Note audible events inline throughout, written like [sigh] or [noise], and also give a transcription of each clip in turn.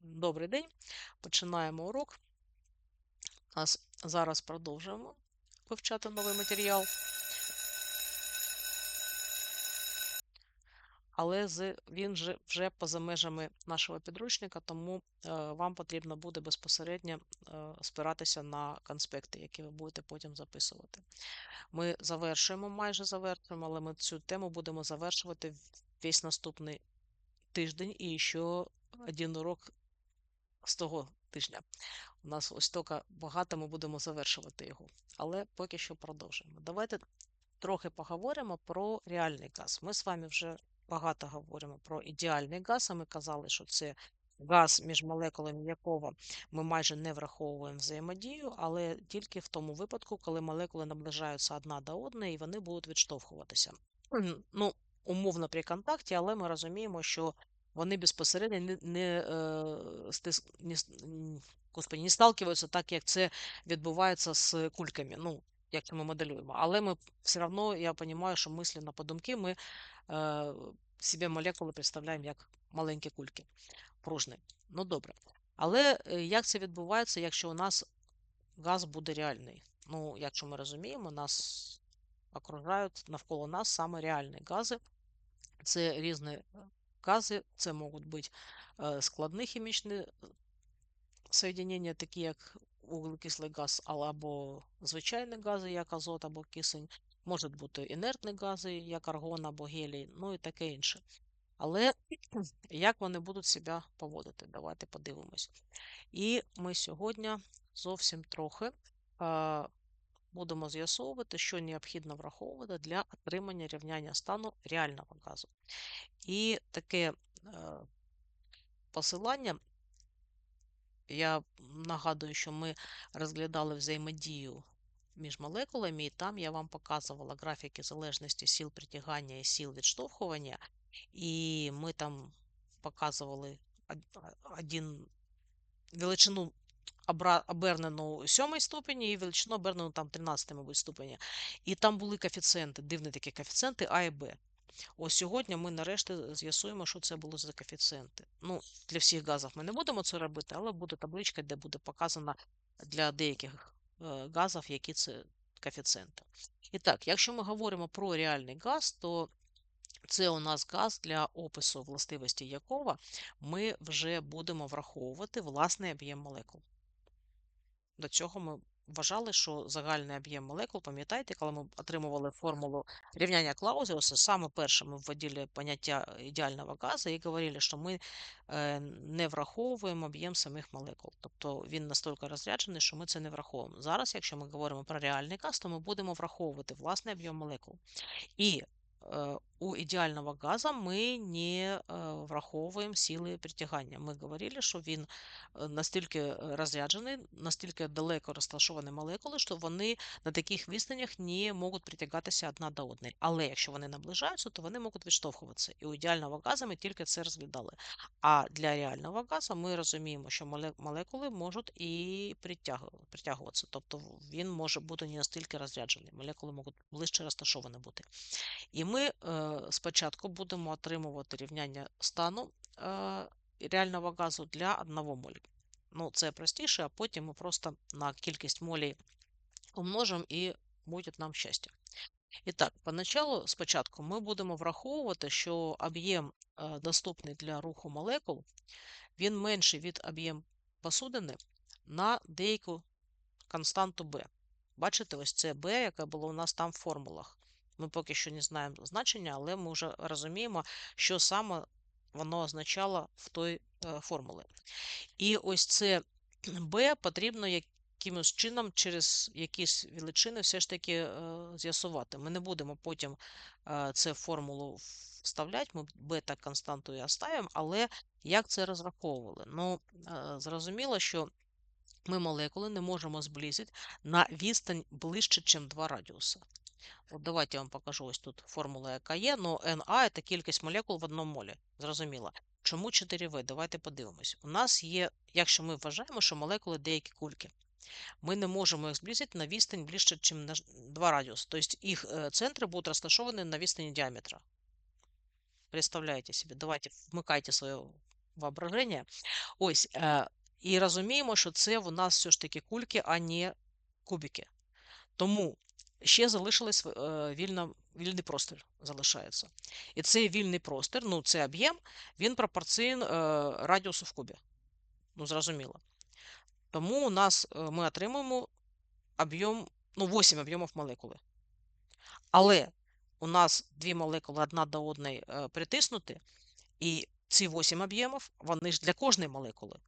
Добрий день. Починаємо урок. Нас зараз продовжуємо вивчати новий матеріал. Але він же вже поза межами нашого підручника, тому е, вам потрібно буде безпосередньо е, спиратися на конспекти, які ви будете потім записувати. Ми завершуємо, майже завершуємо, але ми цю тему будемо завершувати весь наступний тиждень і ще один урок з того тижня. У нас ось тільки багато ми будемо завершувати його, але поки що продовжуємо. Давайте трохи поговоримо про реальний газ. Ми з вами вже багато говоримо про ідеальний газ, а ми казали, що це газ, між молекулами якого ми майже не враховуємо взаємодію, але тільки в тому випадку, коли молекули наближаються одна до одної і вони будуть відштовхуватися. Ну, умовно при контакті, але ми розуміємо, що вони безпосередньо не не, е, не, господи, не сталкиваються так, як це відбувається з кульками. Ну, як ми моделюємо. Але ми все одно, я розумію, що мислено по думки ми е, собі молекули представляємо як маленькі кульки, пружні. Ну, добре. Але е, як це відбувається, якщо у нас газ буде реальний? Ну, якщо ми розуміємо, нас окружають навколо нас саме реальні гази. Це різні гази, це можуть бути е, складні хімічні соєдинення, такі як вуглекислий газ, або звичайні гази, як азот або кисень, можуть бути інертні гази, як аргон або гелій, ну і таке інше. Але [clears throat] як вони будуть себе поводити? Давайте подивимось. І ми сьогодні зовсім трохи будемо з'ясовувати, що необхідно враховувати для отримання рівняння стану реального газу. І таке е, посилання, я нагадую, що ми розглядали взаємодію між молекулами, і там я вам показувала графіки залежності сил притягання і сил відштовхування, і ми там показували один величину обернену сьомій ступені і величину обернену там 13, мабуть, ступені. І там були коефіцієнти, дивні такі коефіцієнти А і Б. Ось сьогодні ми нарешті з'ясуємо, що це було за коефіцієнти. Ну, Для всіх газів ми не будемо це робити, але буде табличка, де буде показано для деяких е, газів, які це коефіцієнти. І так, якщо ми говоримо про реальний газ, то це у нас газ, для опису властивості якого ми вже будемо враховувати власний об'єм молекул. До цього ми вважали, що загальний об'єм молекул, пам'ятаєте, коли ми отримували формулу рівняння Клаузіуса, саме перше ми вводили поняття ідеального газу і говорили, що ми е, не враховуємо об'єм самих молекул. Тобто він настільки розряджений, що ми це не враховуємо. Зараз, якщо ми говоримо про реальний газ, то ми будемо враховувати власний об'єм молекул. І Э, у ідеального газа ми не э, враховуємо сили притягання. Ми говорили, що він э, настільки розряджений, настільки далеко розташовані молекули, що вони на таких відстанях не можуть притягатися одна до одної. Але якщо вони наближаються, то вони можуть відштовхуватися. І у ідеального газу ми тільки це розглядали. А для реального газу ми розуміємо, що молекули можуть і притягуватися. Тобто він може бути не настільки розряджений. Молекули можуть ближче розташовані бути. І ми е, спочатку будемо отримувати рівняння стану е, реального газу для одного молі. Ну, Це простіше, а потім ми просто на кількість молей умножимо і буде нам щастя. І так, поначалу, спочатку, ми будемо враховувати, що об'єм е, доступний для руху молекул, він менший від об'єм посудини на деяку константу b. Бачите, ось це b, яке було у нас там в формулах. Ми поки що не знаємо значення, але ми вже розуміємо, що саме воно означало в той е, формулі. І ось це b потрібно якимось чином через якісь величини все ж таки е, з'ясувати. Ми не будемо потім е, це формулу вставляти, ми бета константою оставимо, але як це розраховували? Ну, зрозуміло, що ми молекули не можемо зблизити на відстань ближче, ніж 2 радіуси. От Давайте я вам покажу ось тут формула, яка є. Ну, НА це кількість молекул в одному молі. Зрозуміло. Чому 4В? Давайте подивимось. У нас є, якщо ми вважаємо, що молекули деякі кульки. Ми не можемо їх зблизити на відстань ближче, ніж на 2 радіуси. Тобто їх е, центри будуть розташовані на відстані діаметра. Представляєте собі, давайте вмикайте свою воображення. Ось, е, і розуміємо, що це у нас все ж таки кульки, а не кубики. Тому ще залишилось е, вільна, вільний простір залишається. І цей вільний простір, ну це об'єм, він пропорційний е, радіусу в кубі. Ну, зрозуміло. Тому у нас е, ми отримуємо об'єм, ну, 8 об'ємів молекули. Але у нас дві молекули одна до одної притиснуті, і ці 8 об'ємів, вони ж для кожної молекули.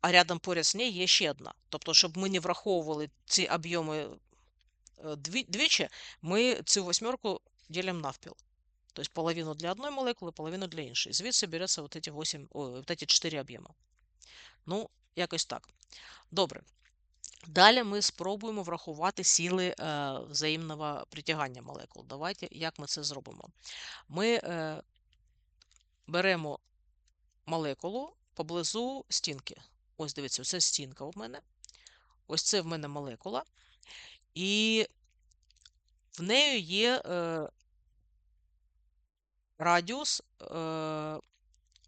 А рядом поряд з нею є ще одна. Тобто, щоб ми не враховували ці об'єми двічі, ми цю восьмерку ділимо навпіл. Тобто половину для одної молекули, половину для іншої. Звідси береться вот эти 8, о, вот эти 4 об'єми. Ну, якось так. Добре. Далі ми спробуємо врахувати сили е, взаємного притягання молекул. Давайте, як ми це зробимо? Ми е, беремо молекулу поблизу стінки. Ось дивіться, це стінка у мене. Ось це в мене молекула. І в неї є е, радіус е,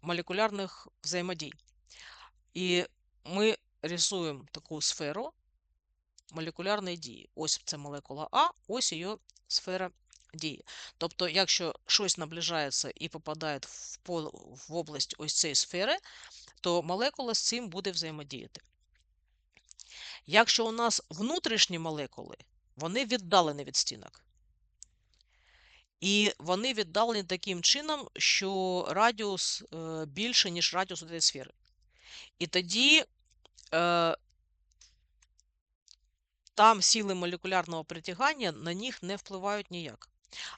молекулярних взаємодій. І ми рисуємо таку сферу молекулярної дії. Ось це молекула А, ось її сфера дії. Тобто, якщо щось наближається і попадає в пол, в область ось цієї сфери, то молекула з цим буде взаємодіяти. Якщо у нас внутрішні молекули, вони віддалені від стінок. І вони віддалені таким чином, що радіус е, більше, ніж радіус цієї сфери. І тоді е, там сили молекулярного притягання на них не впливають ніяк.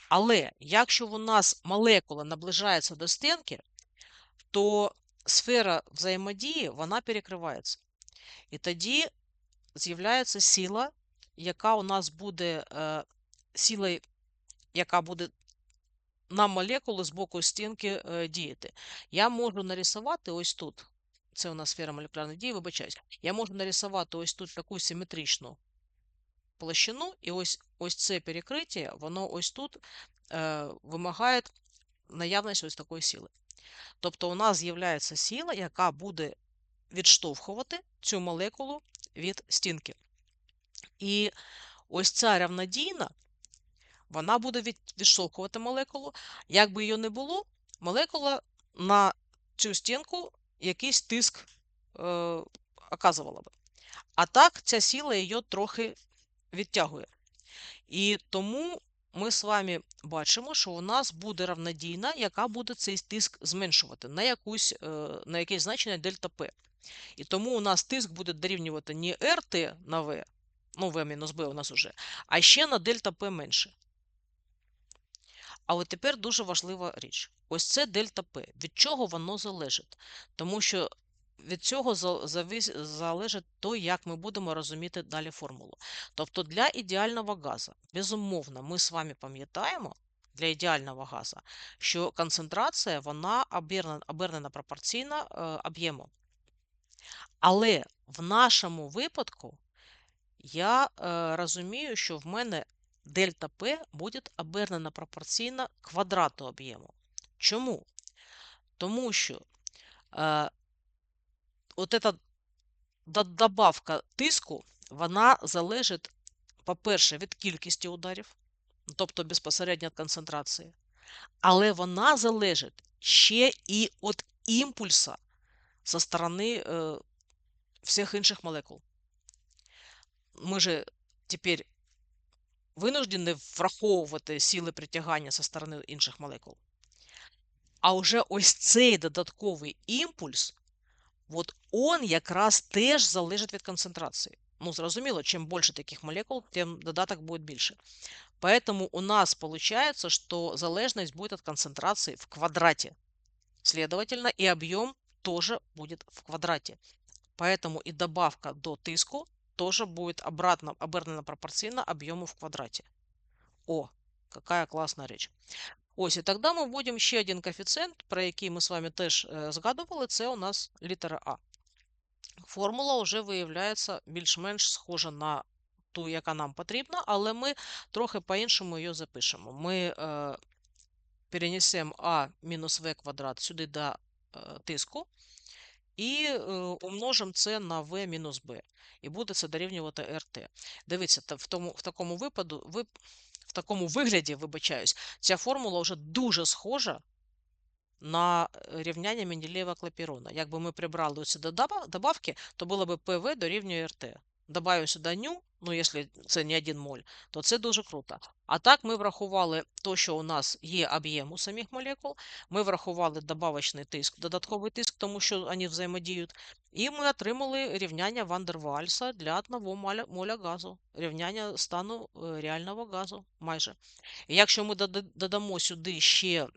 Але якщо у нас молекула наближається до стінки, то сфера взаємодії вона перекривається. І тоді з'являється сила, яка у нас буде е, яка буде на молекули з боку стінки е, діяти. Я можу нарисувати ось тут. Це у нас сфера молекулярної дії, вибачаюсь. Я можу нарисувати ось тут таку симетричну площину, і ось ось це перекриття, воно ось тут е, вимагає наявності ось такої сили. Тобто у нас з'являється сила, яка буде відштовхувати цю молекулу від стінки. І ось ця равнодійна, вона буде відштовхувати молекулу. Якби її не було, молекула на цю стінку якийсь тиск е, оказувала би. А так, ця сила її трохи відтягує. І тому ми з вами бачимо, що у нас буде равнодійна, яка буде цей тиск зменшувати на якусь, е, на якесь значення дельта П. І тому у нас тиск буде дорівнювати не РТ на В, ну В-Б у нас уже, а ще на дельта П менше. Але тепер дуже важлива річ: ось це дельта П. Від чого воно залежить? Тому що від цього залежить то, як ми будемо розуміти далі формулу. Тобто для ідеального газу, безумовно, ми з вами пам'ятаємо для ідеального газу, що концентрація вона обернена, обернена пропорційно е, об'єму. Але в нашому випадку я е, розумію, що в мене дельта П буде обернена пропорційно квадрату об'єму. Чому? Тому що е, от эта добавка тиску, вона залежить, по-перше, від кількості ударів, тобто безпосередньо від концентрації, але вона залежить ще і від імпульса со сторони е, всіх інших молекул. Ми же тепер винуждені враховувати сили притягання со сторони інших молекул. А вже ось цей додатковий імпульс От он якраз теж залежить від концентрації. Ну, зрозуміло, чим більше таких молекул, тим додаток буде більше. Поэтому у нас получается, что залежность будет от концентрации в квадрате. Следовательно, и объем тоже будет в квадрате. Поэтому и добавка до тиску тоже будет обратно обернена пропорційно объему в квадрате. О, какая классная речь. Ось, і тоді ми вводимо ще один коефіцієнт, про який ми з вами теж е, згадували, це у нас літера А. Формула вже виявляється більш-менш схожа на ту, яка нам потрібна, але ми трохи по-іншому її запишемо. Ми е, перенесемо А мінус В квадрат сюди до е, тиску і е, умножимо це на V мінус B. І буде це дорівнювати RT. Дивіться, в, тому, в такому випаду, ви, в такому вигляді, вибачаюсь, ця формула вже дуже схожа на е, рівняння Менделєєва клапірона. Якби ми прибрали сюди добавки, то було б ПВ дорівнює РТ. Добавив сюди ню, ну якщо це не 1 моль, то це дуже круто. А так ми врахували то, що у нас є об'єм у самих молекул, ми врахували добавочний тиск, додатковий тиск, тому що вони взаємодіють, і ми отримали рівняння Вандервальса для одного моля, моля газу, рівняння стану е, реального газу майже. І якщо ми додамо сюди ще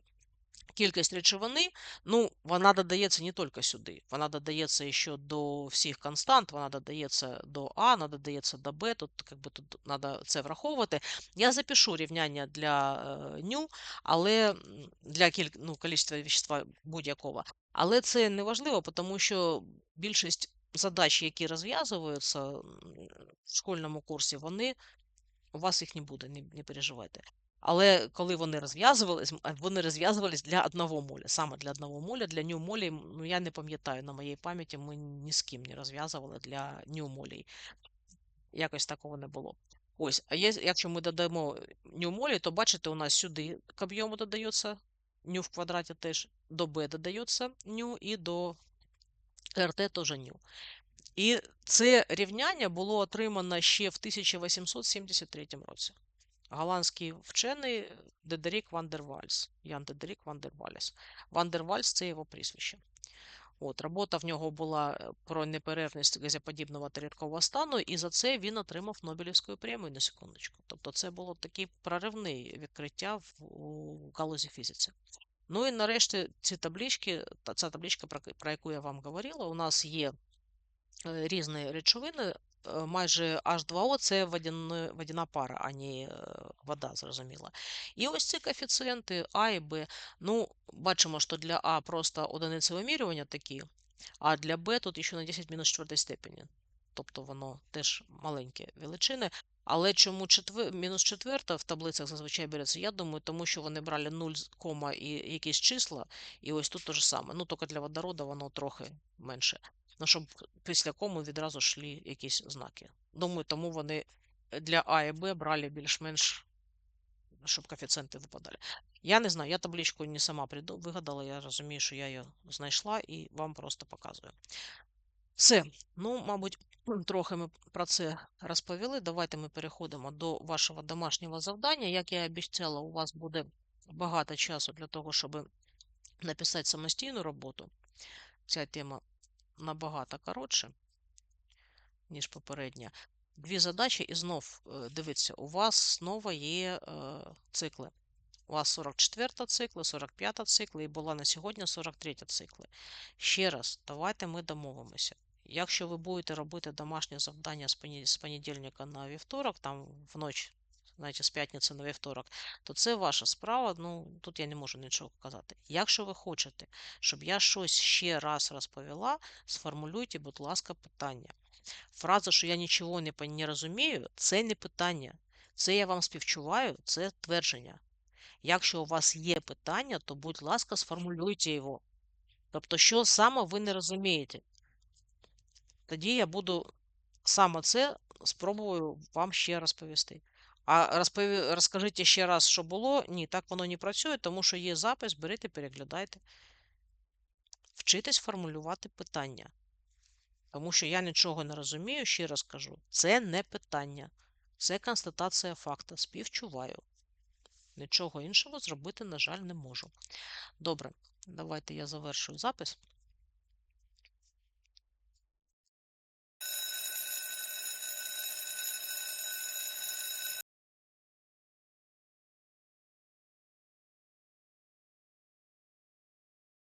кількість речовини, ну, вона додається не тільки сюди. Вона додається ще до всіх констант, вона додається до А, вона додається до Б, тут как би, тут треба це враховувати. Я запишу рівняння для е, ню, але для кіль... ну, кількості вещества будь-якого. Але це не важливо, тому що більшість задач, які розв'язуються в школьному курсі, вони у вас їх не буде, не, не переживайте. Але коли вони розв'язувались, вони розв'язувались для одного моля, саме для одного моля, для нью-молей, ну я не пам'ятаю, на моїй пам'яті ми ні з ким не розв'язували для нью-молей. Якось такого не було. Ось, а є, якщо ми додамо нью-молі, то бачите, у нас сюди к об'єму додається ню в квадраті теж, до b додається ню і до rt теж ню. І це рівняння було отримано ще в 1873 році голландський вчений Дедерік Вандервальс. Ян Дедерік Вандервальс. Вандервальс це його прізвище. От, Робота в нього була е, про неперервність газоподібного та стану, і за це він отримав Нобелівську премію на секундочку. Тобто це було таке проривне відкриття в, у галузі фізиці. Ну і нарешті ці таблички, ця табличка, про, яку я вам говорила, у нас є е, різні речовини, майже H2O це водяна, водяна пара, а не е, вода, зрозуміло. І ось ці коефіцієнти А і Б. Ну, бачимо, що для А просто одиниці вимірювання такі, а для Б тут ще на 10 мінус 4 степені. Тобто воно теж маленькі величини. Але чому четвер... мінус четверта в таблицях зазвичай береться? Я думаю, тому що вони брали 0, і якісь числа, і ось тут те ж саме. Ну, тільки для водорода воно трохи менше. Ну, щоб після кому відразу йшли якісь знаки. Думаю, тому вони для А і Б брали більш-менш, щоб коефіцієнти випадали. Я не знаю, я табличку не сама вигадала, я розумію, що я її знайшла і вам просто показую. Все, ну, мабуть, [clears throat] трохи ми про це розповіли. Давайте ми переходимо до вашого домашнього завдання. Як я обіцяла, у вас буде багато часу для того, щоб написати самостійну роботу. Ця тема набагато коротше, ніж попередня. Дві задачі, і знов е, дивіться, у вас знову є е, цикли. У вас 44 цикли, 45 цикли, і була на сьогодні 43 цикли. Ще раз, давайте ми домовимося. Якщо ви будете робити домашнє завдання з понедільника на вівторок, там вночі знаєте, з п'ятниці на вівторок, то це ваша справа. Ну, тут я не можу нічого казати. Якщо ви хочете, щоб я щось ще раз розповіла, сформулюйте, будь ласка, питання. Фраза, що я нічого не, не розумію, це не питання. Це я вам співчуваю, це твердження. Якщо у вас є питання, то, будь ласка, сформулюйте його. Тобто, що саме ви не розумієте? Тоді я буду саме це спробую вам ще розповісти. А розпові... розкажіть ще раз, що було. Ні, так воно не працює, тому що є запис, берите, переглядайте. Вчитесь формулювати питання. Тому що я нічого не розумію, ще раз кажу. Це не питання. Це констатація факта. Співчуваю. Нічого іншого зробити, на жаль, не можу. Добре, давайте я завершую запис.